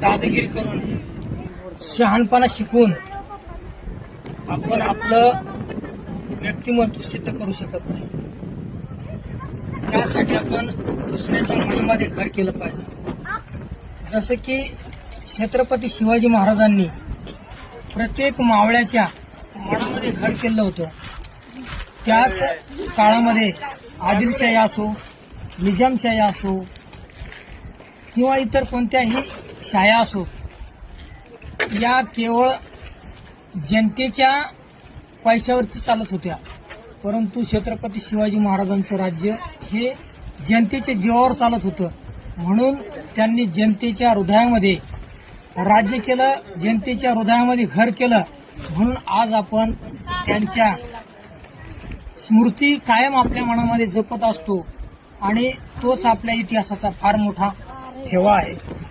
दादागिरी करून शहाणपणा शिकून आपण आपलं व्यक्तिमत्व सिद्ध करू शकत नाही. त्यासाठी आपण दुसऱ्याच्या मनामध्ये घर केलं पाहिजे. जसं की छत्रपती शिवाजी महाराजांनी प्रत्येक मावळ्याच्या मनामध्ये घर केलं होतं. त्याच काळामध्ये आदिलशाही असो निजामशाही असो किंवा इतर कोणत्याही शाया असो. या केवळ जनतेच्या पैशावरती चालत होत्या. परंतु छत्रपती शिवाजी महाराजांचं राज्य हे जनतेच्या जीवावर चालत होतं. म्हणून त्यांनी जनतेच्या हृदयामध्ये राज्य केलं जनतेच्या हृदयामध्ये घर केलं. म्हणून आज आपण त्यांच्या स्मृती कायम आपल्या मनामध्ये जपत असतो. आणि तोच आपल्या इतिहासाचा फार मोठा ठेवा आहे.